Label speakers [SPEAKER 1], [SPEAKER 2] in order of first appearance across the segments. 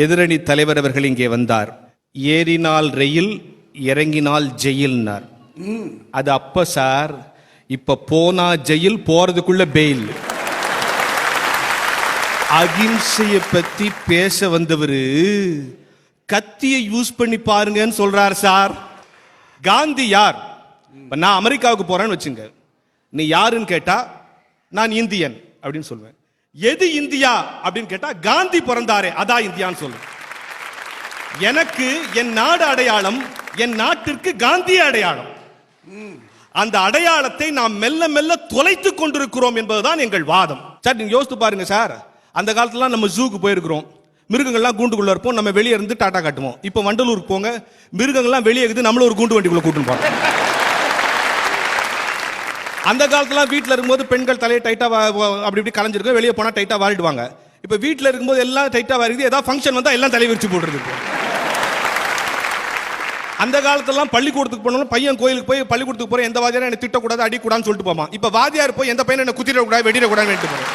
[SPEAKER 1] எதிரணி தலைவர் அவர்கள் இங்கே வந்தார். ஏறினால் ரெயில் இறங்கினால் ஜெயில்னார். அது அப்ப சார் இப்ப போனா ஜெயில் போறதுக்குள்ள பெயில். அகிம்சையை பத்தி பேச வந்தவர் கத்தியை யூஸ் பண்ணி பாருங்கன்னு சொல்றார் சார். காந்தி யார்? நான் அமெரிக்காவுக்கு போறேன்னு வச்சுங்க. நீ யாருன்னு கேட்டா நான் இந்தியன் அப்படின்னு சொல்லுவேன் எது இந்தியா அப்படின்னு கேட்டா காந்தி பிறந்தாரே அதான் இந்தியான்னு சொல்லு. எனக்கு என் நாடு அடையாளம் என் நாட்டிற்கு காந்தி அடையாளம். அந்த அடையாளத்தை நாம் மெல்ல மெல்ல தொலைத்துக் கொண்டிருக்கிறோம் என்பதுதான் எங்கள் வாதம். சார் நீங்க யோசித்து பாருங்க சார். அந்த காலத்துல நம்ம ஜூக்கு போயிருக்கிறோம். மிருகங்கள்லாம் கூண்டுக்குள்ள இருப்போம் நம்ம வெளியே இருந்து டாட்டா காட்டுவோம். இப்போ வண்டலூருக்கு போங்க மிருகங்கள்லாம் வெளியே இருக்குது நம்மளும் ஒரு கூண்டு வண்டிக்குள்ள கூட்டு போறோம் அந்த காலத்துல வீட்டில் இருக்கும்போது பெண்கள் தலையை டைட்டா அப்படி இப்படி கலைஞ்சிருக்கு வெளியே போனா டைட்டா வாரிடுவாங்க. இப்போ வீட்டில் இருக்கும்போது எல்லாம் டைட்டா வாரிது ஏதாவது ஃபங்க்ஷன் வந்தா எல்லாம் தலை விரிச்சு போடுறது அந்த காலத்துலலாம் பள்ளிக்கூடத்துக்கு போனாலும் பையன் கோயிலுக்கு போய் பள்ளிக்கூடத்துக்கு போகிற எந்த வாதியாரும் என்ன திட்டக்கூடாது அடிக்கூடாதுன்னு சொல்லிட்டு போமா இப்போ வாதியார் போய் எந்த பையனை என்ன குத்திடக்கூடாது வெடிடக்கூடாதுன்னு போகிறேன்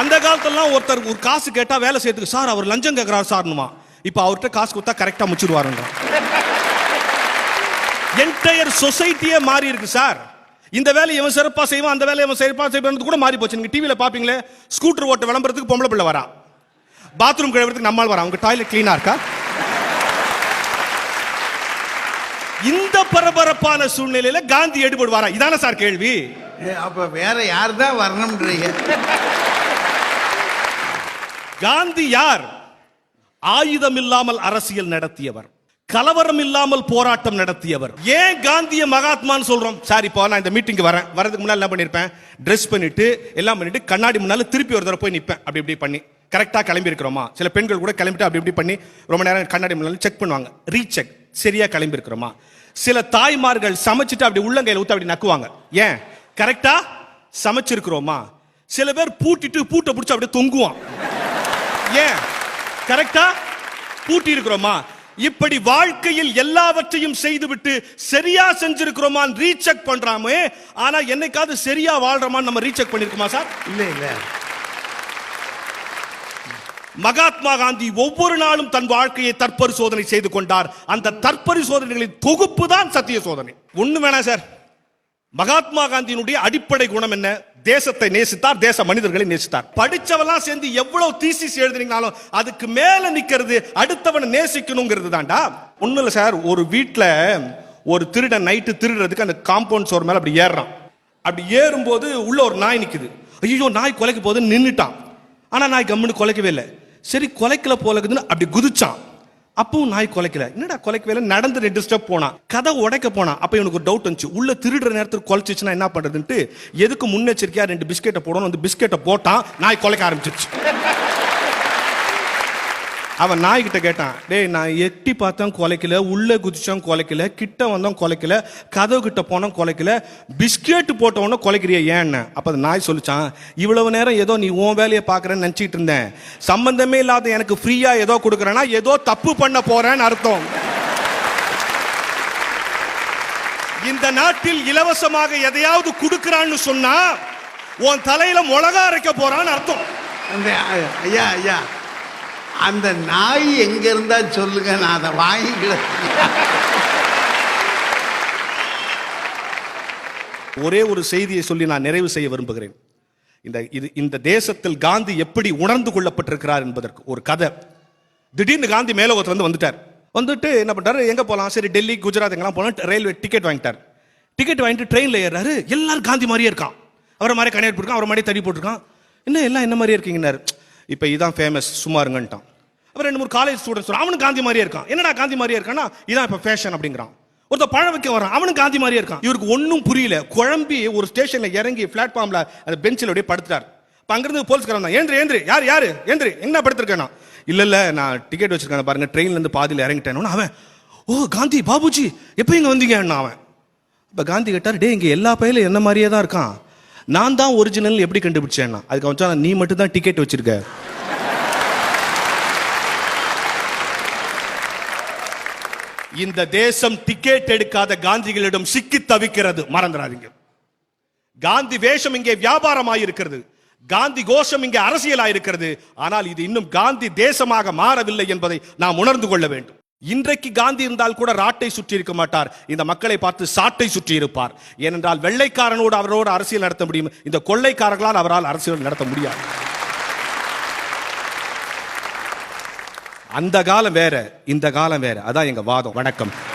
[SPEAKER 1] அந்த காலத்துலலாம் ஒருத்தர் ஒரு காசு கேட்டா வேலை செய்யறதுக்கு சார் அவர் லஞ்சம் கேட்கிறார் சார்னுமா இப்போ அவர்கிட்ட காசு கொடுத்தா கரெக்டாக முச்சிடுவாருங்க என்டையர் சொசைட்டியே மாறி இருக்கு சார். இந்த வேலையை இவன் சிறப்பா செய்வான் அந்த வேலையை இவன் சிறப்பா செய்வான் கூட மாறி போச்சு. நீங்க டிவியில பாப்பீங்களே ஸ்கூட்டர் ஓட்ட விளம்பரத்துக்கு பொம்பளை பிள்ளை வரா. பாத்ரூம் கழுவுறதுக்கு நம்மால் வரா. உங்க டாய்லெட் கிளீனா இருக்கா? இந்த பரபரப்பான சூழ்நிலையில காந்தி எடுபடுவாரா? இதானே சார் கேள்வி.
[SPEAKER 2] அப்ப வேற யார் தான் வரணும்ன்றீங்க?
[SPEAKER 1] காந்தி யார்? ஆயுதம் இல்லாமல் அரசியல் நடத்தியவர். கலவரம் இல்லாமல் போராட்டம் நடத்தியவர். ஏன் காந்திய மகாத்மான்னு சொல்றோம்? சார் இப்போ நான் இந்த மீட்டிங் வரேன். வரதுக்கு முன்னாடி என்ன பண்ணிருப்பேன்? ட்ரெஸ் பண்ணிட்டு எல்லாம் பண்ணிட்டு கண்ணாடி முன்னால திருப்பி ஒரு தடவை போய் நிப்பேன். அப்படி இப்படி பண்ணி. கரெக்டா கிளம்பி இருக்கிறோமா சில பெண்கள் கூட கிளம்பிட்டு அப்படி இப்படி பண்ணி ரொம்ப நேரம் கண்ணாடி முன்னால செக் பண்ணுவாங்க. ரீசெக் சரியா கிளம்பி இருக்கிறோமா சில தாய்மார்கள் சமைச்சிட்டு அப்படி உள்ளங்கையில ஊற்ற அப்படி நக்குவாங்க. ஏன்? கரெக்டா சமைச்சிருக்கிறோமா? சில பேர் பூட்டிட்டு பூட்டை பிடிச்சி அப்படியே தொங்குவான். ஏன்? கரெக்டா பூட்டி இருக்கிறோமா இப்படி வாழ்க்கையில் எல்லாவற்றையும் செய்துவிட்டு சரியா செஞ்சிருக்கிறோமா ரீசெக் பண்றாமே ஆனா என்னைக்காவது சரியா வாழ்றோமான்னு நம்ம ரீசெக் பண்ணிருக்கோமா சார்?
[SPEAKER 2] இல்ல இல்ல.
[SPEAKER 1] மகாத்மா காந்தி ஒவ்வொரு நாளும் தன் வாழ்க்கையை தற்பரிசோதனை செய்து கொண்டார். அந்த தற்பரிசோதனைகளின் தொகுப்பு தான் சத்திய சோதனை. ஒண்ணு வேணாம் சார். மகாத்மா காந்தியினுடைய அடிப்படை குணம் என்ன? தேசத்தை நேசித்தார் தேச மனிதர்களை நேசித்தார். படிச்சவெல்லாம் சேர்ந்து எவ்வளவு தீசிஸ் எழுதுனீங்கனாலும் அதுக்கு மேல நிக்கிறது அடுத்தவனை நேசிக்கணுங்கிறது தான்டா. ஒண்ணும் சார் ஒரு வீட்டில் ஒரு திருடன் நைட்டு திருடுறதுக்கு அந்த காம்பவுண்ட் சோர் மேல அப்படி ஏறுறான். அப்படி ஏறும்போது உள்ள ஒரு நாய் நிக்குது. ஐயோ நாய் குலைக்க போகுதுன்னு நின்றுட்டான் ஆனா நாய் கம்முன்னு கொலைக்கவே இல்லை. சரி கொலைக்கல போலக்குதுன்னு அப்படி குதிச்சான். அப்பவும் நாய் கொலைக்கல. என்னடா கொலைக்கவே நடந்து ரெண்டு ஸ்டெப் போனான் கதை உடைக்க போனான் அப்ப இவனுக்கு ஒரு டவுட் வந்துச்சு. உள்ள திருடுற நேரத்துக்கு கொலைச்சிச்சுன்னா என்ன பண்றதுன்ட்டு எதுக்கு முன்னெச்சரிக்கையா ரெண்டு பிஸ்கெட்டை போடணும் அந்த பிஸ்கெட்டை போட்டான் நாய் கொலைக்க ஆரம்பிச்சிருச்சு. அவன் நாய்கிட்ட கேட்டான் டேய் நான் எட்டி பார்த்தேன் குலைக்கல உள்ளே குதிச்சோம் குலைக்கல கிட்ட வந்தோம் குலைக்கல கதவு கிட்ட போனோம் கொலைக்கல பிஸ்கெட் போட்டவொன்னே குலைக்கிறிய ஏன்னு? அப்போ அந்த நாய் சொல்லிச்சான் இவ்வளவு நேரம் ஏதோ நீ உன் வேலையை பார்க்குறேன்னு நினச்சிட்டு இருந்தேன். சம்பந்தமே இல்லாத எனக்கு ஃப்ரீயாக ஏதோ கொடுக்குறேன்னா ஏதோ தப்பு பண்ண போறேன்னு அர்த்தம். இந்த நாட்டில் இலவசமாக எதையாவது கொடுக்குறான்னு சொன்னா உன் தலையில மிளகா அரைக்க போறான்னு அர்த்தம்.
[SPEAKER 2] ஐயா ஐயா அந்த நாய் எங்க இருந்தா சொல்லுங்க நான் அதை வாங்கிக்கிறேன்.
[SPEAKER 1] ஒரே ஒரு செய்தியை சொல்லி நான் நிறைவு செய்ய விரும்புகிறேன். இந்த இது இந்த தேசத்தில் காந்தி எப்படி உணர்ந்து கொள்ளப்பட்டிருக்கிறார் என்பதற்கு ஒரு கதை. திடீர்னு காந்தி மேலோகத்துல இருந்து வந்துட்டார். வந்துட்டு என்ன பண்றாரு? எங்க போலாம்? சரி டெல்லி குஜராத் எங்கெல்லாம் போனால் ரயில்வே டிக்கெட் வாங்கிட்டார். டிக்கெட் வாங்கிட்டு ட்ரெயின்ல ஏறாரு எல்லாரும் காந்தி மாதிரியே இருக்கான். அவரை மாதிரி கண்ணாடி போட்டிருக்கான் அவரை மாதிரி தடி போட்டிருக்கான். என்ன எல்லாம் என்ன மாதிரியே இருக்கீங்கன்னாரு? இப்போ இதான் ஃபேமஸ் சும்மா இருங்கன்ட்டான் அப்புறம் ரெண்டு மூணு காலேஜ் ஸ்டூடெண்ட்ஸ் அவனும் காந்தி மாதிரியே இருக்கான். என்னடா காந்தி மாதிரியே இருக்கான்னா இதான் இப்போ ஃபேஷன் அப்படிங்கிறான். ஒருத்தர் பழம் வைக்க வரான் அவனும் காந்தி மாதிரியே இருக்கான். இவருக்கு ஒன்றும் புரியல. குழம்பி ஒரு ஸ்டேஷனில் இறங்கி பிளாட்ஃபார்மில் அந்த பெஞ்சில் அப்படியே படுத்துட்டார். இப்போ அங்கேருந்து போலீஸ்காரன் தான் ஏந்திரி ஏந்திரி யார் யார்? ஏந்திரி என்ன படுத்திருக்கேனா இல்லை இல்லை நான் டிக்கெட் வச்சிருக்கேன். பாருங்க ட்ரெயின்லேருந்து பாதியில் இறங்கிட்டேன் அவன் ஓ காந்தி பாபுஜி எப்போ இங்கே வந்தீங்கன்னு? அவன். இப்போ காந்தி கேட்டார் டே இங்கே எல்லா பையிலும் என்ன மாதிரியே தான் இருக்கான். நான் தான் ஒரிஜினல் எப்படி கண்டுபிடிச்சேன்னா? அதுக்கு அவன் நீ மட்டும் தான் டிக்கெட் வச்சிருக்க. இந்த தேசம் டிக்கெட் எடுக்காத காந்திகளிடம் சிக்கி தவிக்கிறது. மறந்துடாதீங்க. காந்தி வேஷம் இங்கே வியாபாரமாயிருக்கிறது. காந்தி கோஷம் இங்கே அரசியலாயிருக்கிறது. ஆனால் இது இன்னும் காந்தி தேசமாக மாறவில்லை என்பதை நாம் உணர்ந்து கொள்ள வேண்டும். இன்றைக்கு காந்தி இருந்தால் கூட ராட்டை சுற்றி இருக்க மாட்டார். இந்த மக்களை பார்த்து சாட்டை சுற்றி இருப்பார். ஏனென்றால் வெள்ளைக்காரனோடு அவரோடு அரசியல் நடத்த முடியும். இந்த கொள்ளைக்காரர்களால் அவரால் அரசியல் நடத்த முடியாது. அந்த காலம் வேற இந்த காலம் வேற. அதான் எங்க வாதம். வணக்கம்.